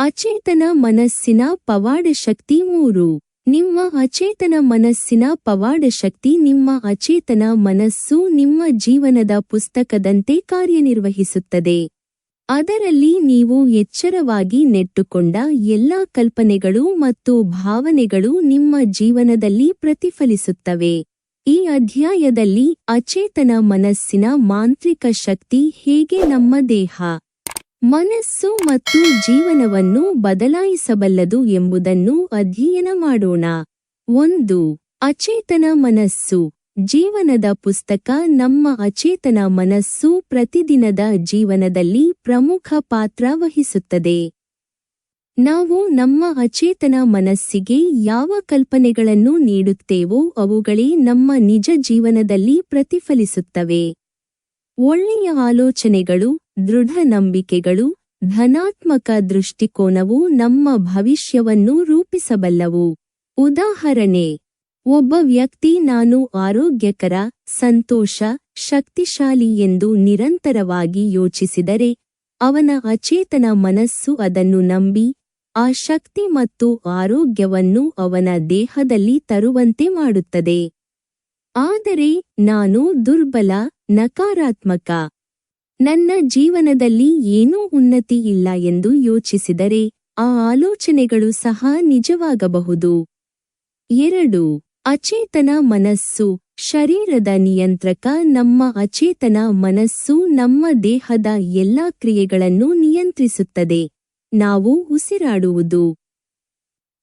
ಅಚೇತನ ಮನಸ್ಸಿನ ಪವಾಡ ಶಕ್ತಿ ಮೂರು. ನಿಮ್ಮ ಅಚೇತನ ಮನಸ್ಸಿನ ಪವಾಡ ಶಕ್ತಿ ನಿಮ್ಮ ಅಚೇತನ ಮನಸ್ಸು ನಿಮ್ಮ ಜೀವನದ ಪುಸ್ತಕದಂತೆ ಕಾರ್ಯನಿರ್ವಹಿಸುತ್ತದೆ. ಅದರಲ್ಲಿ ನೀವು ಎಚ್ಚರವಾಗಿ ನೆಟ್ಟುಕೊಂಡ ಎಲ್ಲಾ ಕಲ್ಪನೆಗಳು ಮತ್ತು ಭಾವನೆಗಳು ನಿಮ್ಮ ಜೀವನದಲ್ಲಿ ಪ್ರತಿಫಲಿಸುತ್ತವೆ. ಈ ಅಧ್ಯಾಯದಲ್ಲಿ ಅಚೇತನ ಮನಸ್ಸಿನ ಮಾಂತ್ರಿಕ ಶಕ್ತಿ ಹೇಗೆ ನಮ್ಮ ದೇಹ ಮನಸ್ಸು ಮತ್ತು ಜೀವನವನ್ನು ಬದಲಾಯಿಸಬಲ್ಲದು ಎಂಬುದನ್ನು ಅಧ್ಯಯನ ಮಾಡೋಣ. ಒಂದು, ಅಚೇತನ ಮನಸ್ಸು. ಜೀವನದ ಪುಸ್ತಕ ನಮ್ಮ ಅಚೇತನ ಮನಸ್ಸು ಪ್ರತಿದಿನದ ಜೀವನದಲ್ಲಿ ಪ್ರಮುಖ ಪಾತ್ರ ವಹಿಸುತ್ತದೆ. ನಾವು ನಮ್ಮ ಅಚೇತನ ಮನಸ್ಸಿಗೆ ಯಾವ ಕಲ್ಪನೆಗಳನ್ನು ನೀಡುತ್ತೇವೋ ಅವುಗಳೇ ನಮ್ಮ ನಿಜ ಜೀವನದಲ್ಲಿ ಪ್ರತಿಫಲಿಸುತ್ತವೆ. ಒಳ್ಳೆಯ ಆಲೋಚನೆಗಳು ದೃಢ ನಂಬಿಕೆಗಳು ಧನಾತ್ಮಕ ದೃಷ್ಟಿಕೋನವು ನಮ್ಮ ಭವಿಷ್ಯವನ್ನು ರೂಪಿಸಬಲ್ಲವು. ಉದಾಹರಣೆ, ಒಬ್ಬ ವ್ಯಕ್ತಿ ನಾನು ಆರೋಗ್ಯಕರ, ಸಂತೋಷ, ಶಕ್ತಿಶಾಲಿ ಎಂದು ನಿರಂತರವಾಗಿ ಯೋಚಿಸಿದರೆ, ಅವನ ಅಚೇತನ ಮನಸ್ಸು ಅದನ್ನು ನಂಬಿ, ಆ ಶಕ್ತಿ ಮತ್ತು ಆರೋಗ್ಯವನ್ನು ಅವನ ದೇಹದಲ್ಲಿ ತರುವಂತೆ ಮಾಡುತ್ತದೆ. ಆದರೆ, ನಾನು ದುರ್ಬಲ, ನಕಾರಾತ್ಮಕ ನನ್ನ ಜೀವನದಲ್ಲಿ ಏನೂ ಉನ್ನತಿ ಇಲ್ಲ ಎಂದು ಯೋಚಿಸಿದರೆ ಆ ಆಲೋಚನೆಗಳು ಸಹ ನಿಜವಾಗಬಹುದು. ಎರಡು, ಅಚೇತನ ಮನಸ್ಸು. ಶರೀರದ ನಿಯಂತ್ರಕ ನಮ್ಮ ಅಚೇತನ ಮನಸ್ಸು ನಮ್ಮ ದೇಹದ ಎಲ್ಲಾ ಕ್ರಿಯೆಗಳನ್ನು ನಿಯಂತ್ರಿಸುತ್ತದೆ. ನಾವು ಉಸಿರಾಡುವುದು.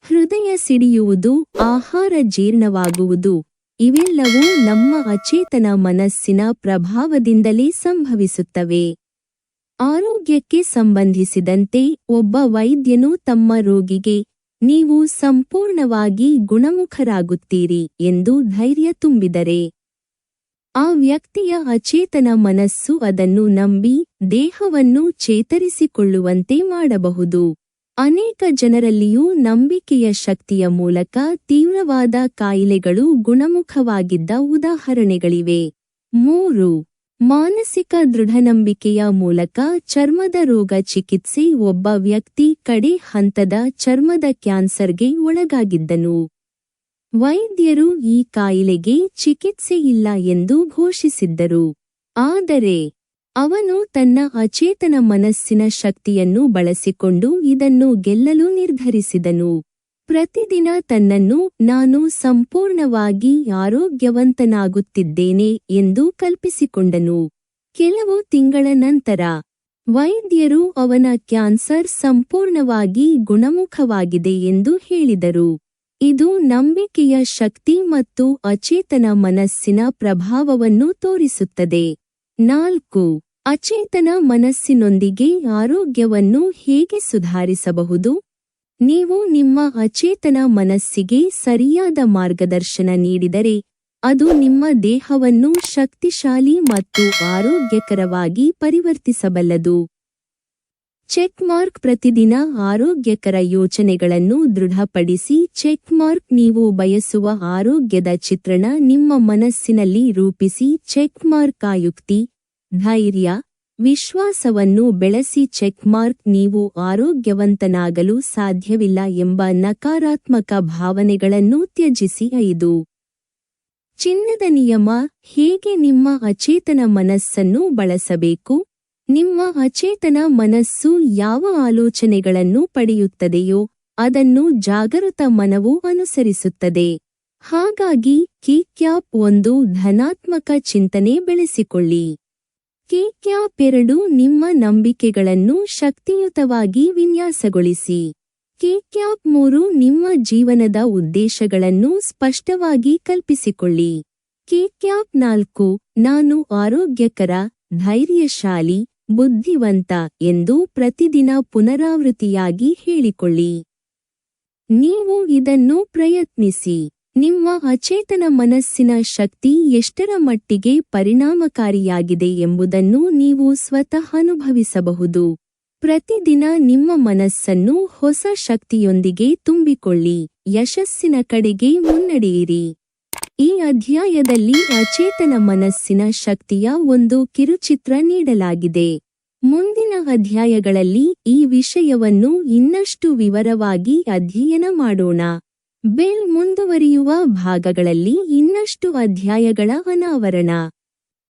ಹೃದಯ ಸಿಡಿಯುವುದು, ಆಹಾರ ಜೀರ್ಣವಾಗುವುದು. ಇವೆಲ್ಲವೂ ನಮ್ಮ ಅಚೇತನ ಮನಸ್ಸಿನ ಪ್ರಭಾವದಿಂದಲೇ ಸಂಭವಿಸುತ್ತವೆ. ಆರೋಗ್ಯಕ್ಕೆ ಸಂಬಂಧಿಸಿದಂತೆ ಒಬ್ಬ ವೈದ್ಯನು ತಮ್ಮ ರೋಗಿಗೆ, ನೀವು ಸಂಪೂರ್ಣವಾಗಿ ಗುಣಮುಖರಾಗುತ್ತೀರಿ ಎಂದು ಧೈರ್ಯ ತುಂಬಿದರೆ. ಆ ವ್ಯಕ್ತಿಯ ಅಚೇತನ ಮನಸ್ಸು ಅದನ್ನು ನಂಬಿ ದೇಹವನ್ನು ಚೇತರಿಸಿಕೊಳ್ಳುವಂತೆ ಮಾಡಬಹುದು. ಅನೇಕ ಜನರಲ್ಲಿಯೂ ನಂಬಿಕೆಯ ಶಕ್ತಿಯ ಮೂಲಕ ತೀವ್ರವಾದ ಕಾಯಿಲೆಗಳು ಗುಣಮುಖವಾಗಿದ್ದ ಉದಾಹರಣೆಗಳಿವೆ. ಮೂರು, ಮಾನಸಿಕ ದೃಢನಂಬಿಕೆಯ ಮೂಲಕ ಚರ್ಮದ ರೋಗ ಚಿಕಿತ್ಸೆ ಒಬ್ಬ ವ್ಯಕ್ತಿ ಕಡೆ ಹಂತದ ಚರ್ಮದ ಕ್ಯಾನ್ಸರ್ಗೆ ಒಳಗಾಗಿದ್ದನು. ವೈದ್ಯರು ಈ ಕಾಯಿಲೆಗೆ ಚಿಕಿತ್ಸೆ ಇಲ್ಲ ಎಂದು ಘೋಷಿಸಿದ್ದರು. ಆದರೆ ಅವನು ತನ್ನ ಅಚೇತನ ಮನಸ್ಸಿನ ಶಕ್ತಿಯನ್ನು ಬಳಸಿಕೊಂಡು ಇದನ್ನು ಗೆಲ್ಲಲು ನಿರ್ಧರಿಸಿದನು. ಪ್ರತಿದಿನ ತನ್ನನ್ನು, ನಾನು ಸಂಪೂರ್ಣವಾಗಿ ಆರೋಗ್ಯವಂತನಾಗುತ್ತಿದ್ದೇನೆ ಎಂದು ಕಲ್ಪಿಸಿಕೊಂಡನು. ಕೆಲವು ತಿಂಗಳ ನಂತರ, ವೈದ್ಯರು ಅವನ ಕ್ಯಾನ್ಸರ್ ಸಂಪೂರ್ಣವಾಗಿ ಗುಣಮುಖವಾಗಿದೆ ಎಂದು ಹೇಳಿದರು. ಇದು ನಂಬಿಕೆಯ ಶಕ್ತಿ ಮತ್ತು ಅಚೇತನ ಮನಸ್ಸಿನ ಪ್ರಭಾವವನ್ನು ತೋರಿಸುತ್ತದೆ. ನಾಲ್ಕು ಅಚೇತನ ಮನಸ್ಸಿನೊಂದಿಗೆ ಆರೋಗ್ಯವನ್ನು ಹೇಗೆ ಸುಧಾರಿಸಬಹುದು? ನೀವು ನಿಮ್ಮ ಅಚೇತನ ಮನಸ್ಸಿಗೆ ಸರಿಯಾದ ಮಾರ್ಗದರ್ಶನ ನೀಡಿದರೆ, ಅದು ನಿಮ್ಮ ದೇಹವನ್ನು ಶಕ್ತಿಶಾಲಿ ಮತ್ತು ಆರೋಗ್ಯಕರವಾಗಿ ಪರಿವರ್ತಿಸಬಲ್ಲದು. ಚೆಕ್ಮಾರ್ಕ್ ಪ್ರತಿದಿನ ಆರೋಗ್ಯಕರ ಯೋಚನೆಗಳನ್ನು ದೃಢಪಡಿಸಿ ಚೆಕ್ಮಾರ್ಕ್ ನೀವು ಬಯಸುವ ಆರೋಗ್ಯದ ಚಿತ್ರಣ ನಿಮ್ಮ ಮನಸ್ಸಿನಲ್ಲಿ ರೂಪಿಸಿ ಚೆಕ್ಮಾರ್ಕ್ ಆಯುಕ್ತಿ ಧೈರ್ಯ, ವಿಶ್ವಾಸವನ್ನು ಬೆಳೆಸಿ ಚೆಕ್ ಮಾರ್ಕ್ ನೀವು ಆರೋಗ್ಯವಂತನಾಗಲು ಸಾಧ್ಯವಿಲ್ಲ ಎಂಬ ನಕಾರಾತ್ಮಕ ಭಾವನೆಗಳನ್ನು ತ್ಯಜಿಸಿ ಐದು. ಚಿನ್ನದ ನಿಯಮ, ಹೇಗೆ ನಿಮ್ಮ ಅಚೇತನ ಮನಸ್ಸನ್ನು ಬಳಸಬೇಕು? ನಿಮ್ಮ ಅಚೇತನ ಮನಸ್ಸು ಯಾವ ಆಲೋಚನೆಗಳನ್ನು ಪಡೆಯುತ್ತದೆಯೋ, ಅದನ್ನು ಜಾಗೃತ ಮನವು ಅನುಸರಿಸುತ್ತದೆ. ಹಾಗಾಗಿ ಕೀಕ್ಯಾಪ್ ಒಂದು ಧನಾತ್ಮಕ ಚಿಂತನೆ ಬೆಳೆಸಿಕೊಳ್ಳಿ. ಕೀಕ್ಯಾಪ್ ನಿಮ್ಮ ನಂಬಿಕೆಗಳನ್ನು ಶಕ್ತಿಯುತವಾಗಿ ವಿನ್ಯಾಸಗೊಳಿಸಿ. ಕೇಕ್ಯಾಪ್ ಮೂರು ನಿಮ್ಮ ಜೀವನದ ಉದ್ದೇಶಗಳನ್ನು ಸ್ಪಷ್ಟವಾಗಿ ಕಲ್ಪಿಸಿಕೊಳ್ಳಿ. ಕೇಕ್ಯಾಪ್ ನಾಲ್ಕು, ನಾನು ಆರೋಗ್ಯಕರ, ಧೈರ್ಯಶಾಲಿ, ಬುದ್ಧಿವಂತ ಎಂದು ಪ್ರತಿದಿನ ಪುನರಾವೃತ್ತಿಯಾಗಿ ಹೇಳಿಕೊಳ್ಳಿ. ನೀವು ಇದನ್ನು ಪ್ರಯತ್ನಿಸಿ. ನಿಮ್ಮ ಅಚೇತನ ಮನಸ್ಸಿನ ಶಕ್ತಿ ಎಷ್ಟರ ಮಟ್ಟಿಗೆ ಪರಿಣಾಮಕಾರಿಯಾಗಿದೆ ಎಂಬುದನ್ನು ನೀವು ಸ್ವತಃ ಅನುಭವಿಸಬಹುದು. ಪ್ರತಿದಿನ ನಿಮ್ಮ ಮನಸ್ಸನ್ನು ಹೊಸ ಶಕ್ತಿಯೊಂದಿಗೆ ತುಂಬಿಕೊಳ್ಳಿ. ಯಶಸ್ಸಿನ ಕಡೆಗೆ ಮುನ್ನಡೆಯಿರಿ. ಈ ಅಧ್ಯಾಯದಲ್ಲಿ ಅಚೇತನ ಮನಸ್ಸಿನ ಶಕ್ತಿಯ ಒಂದು ಕಿರುಚಿತ್ರ ನೀಡಲಾಗಿದೆ. ಮುಂದಿನ ಅಧ್ಯಾಯಗಳಲ್ಲಿ ಈ ವಿಷಯವನ್ನು ಇನ್ನಷ್ಟು ವಿವರವಾಗಿ ಅಧ್ಯಯನ ಮಾಡೋಣ. ಬೆಲ್ ಮುಂದುವರಿಯುವ ಭಾಗಗಳಲ್ಲಿ ಇನ್ನಷ್ಟು ಅಧ್ಯಾಯಗಳ ಅನಾವರಣ.